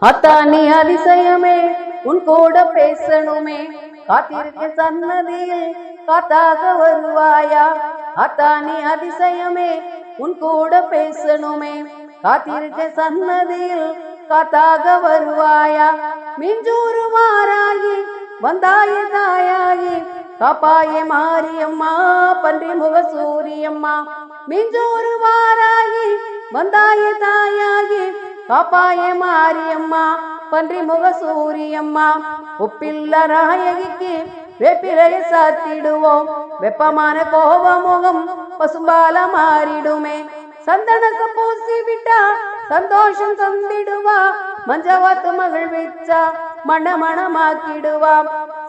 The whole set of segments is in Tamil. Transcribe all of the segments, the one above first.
அத்தானி அதிசயமே உன் கூட பேசணுமே. காத்திருக்க சன்னதியில் காத்தாக வருவாயா? அத்தானி அதிசயமே உன் கூட பேசணுமே. காத்திருக்க சன்னதியில் காத்தாக வருவாயா? மிஞ்சூறு மாறாகி வந்தாய தாயாகி. காப்பாய மாரியம்மா பன்றி முக சூரியம்மா. மிஞ்சூறு மாறாகி வந்தாய தாயாகி. காப்பாய மாரியம்மா பன்றி முக சூரியம்மா உப்பில்ல நாயகிக்கு வேப்பிலையை சாத்திடுவோம். வெப்பமான கோப முகம் பசும்பால மாறிடுமே. சந்தனச பூசி விட்டா சந்தோஷம் தந்திடுவா. மஞ்சவாத்து மகள் வச்சா மண மணமாக்கிடுவா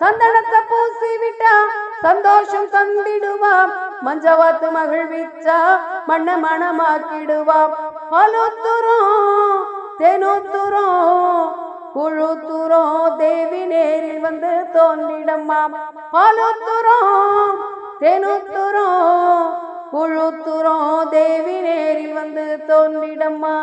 சந்தனத்தை பூசி விட்டா சந்தோஷம் தந்திடுவா. மஞ்சவாத்து மகள் வச்சா மண்ண மணமாக்கிடுவா அலுத்துறோம் தெனுத்துறோம் குழுத்துறோம் தேவி நேரில் வந்து தோன்றிடம்மா. அலுத்துறோம் தெனுத்துறோம் குழுத்துறோம் தேவி நேரில் வந்து தோன்றிடம்மா.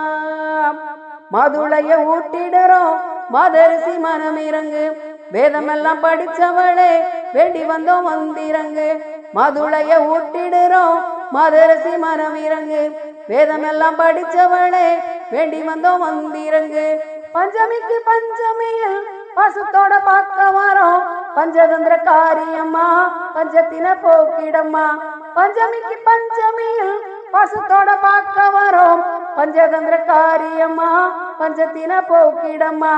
மதுளைய ஊட்டிடுறோம் மதரிசி மனம் இறங்கு. வேதமெல்லாம் படிச்சவளே வேண்டி வந்தோம் வந்திறங்கு. மதுளைய ஊட்டிடுறோம் மதரசி மனம் இறங்கு. வேதமெல்லாம் படிச்சவளே வேண்டி வந்தோம் வந்திறங்கு. பஞ்சமிக்கு பஞ்சமியில் பசுத்தோட பார்க்க வரோம். பஞ்சதந்திர காரியம்மா பஞ்சத்தின போக்கிடம்மா. பஞ்சமிக்கு பஞ்சமியில் பசுத்தோட பார்க்க வரோம். பஞ்சதந்திர காரியம்மா பஞ்சத்தின போக்கிடம்மா.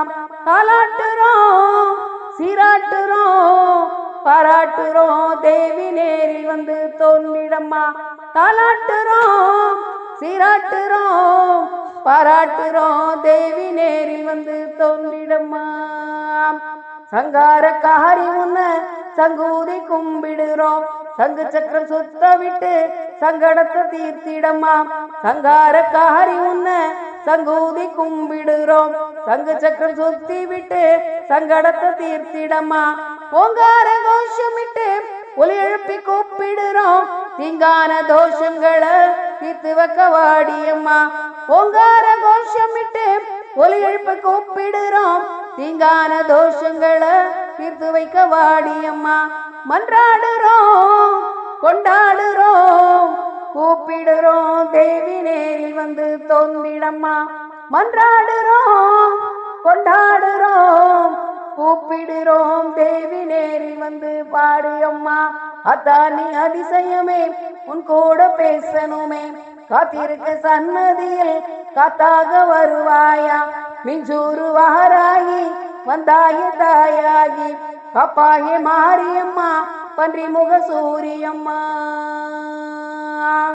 காலாட்டுறோம் சீராட்டுறோம் பாராட்டுறோம். தேவி நேரில் வந்து தோன்றிடம்மா. தாலாட்டுறோம் சீராட்டுறோம் பாராட்டுறோம். தேவி நேரில் வந்து தோன்றிடம்மா. சங்கார காரி உன்ன சங்கூதி கும்பிடுறோம். சங்கு சக்கரம் சுத்த விட்டு சங்கடத்தை தீர்த்திடம்மா. சங்கார காரி உன்ன சங்கூதி கும்பிடுறோம். சங்கு சக்கரம் சுத்தி விட்டு சங்கடத்தை தீர்த்திடம்மா. ஓங்கார கோஷமிட்டு ஒலி எழுப்பி கூப்பிடுறோம். தீங்கான தோஷங்களை தீர்த்து வைக்க வாடியம்மா. ஓங்கார கோஷமிட்டு ஒலி எழுப்ப கூப்பிடுறோம் தீங்கான தோஷங்களை தீர்த்து வைக்க வாடியம்மா. மன்றாடுறோம் கொண்டாடுறோம் கூப்பிடுறோம். தேவி நேரில் வந்து தோன்றிடம்மா. மன்றாடுறோம் கொண்டாடுறோம் கூப்பிடுறோம். தேவி நேரில் வந்து பாடியம்மா அத்தானி அதிசயமே உன் கூட பேசணுமே. காத்திருக்க சன்னதியில் காத்தாக வருவாயா? மிஞ்சூரு வாராயி வந்தாய தாயாகி கப்பாய மாரியம்மா பன்றிமுக சூரியம்மா.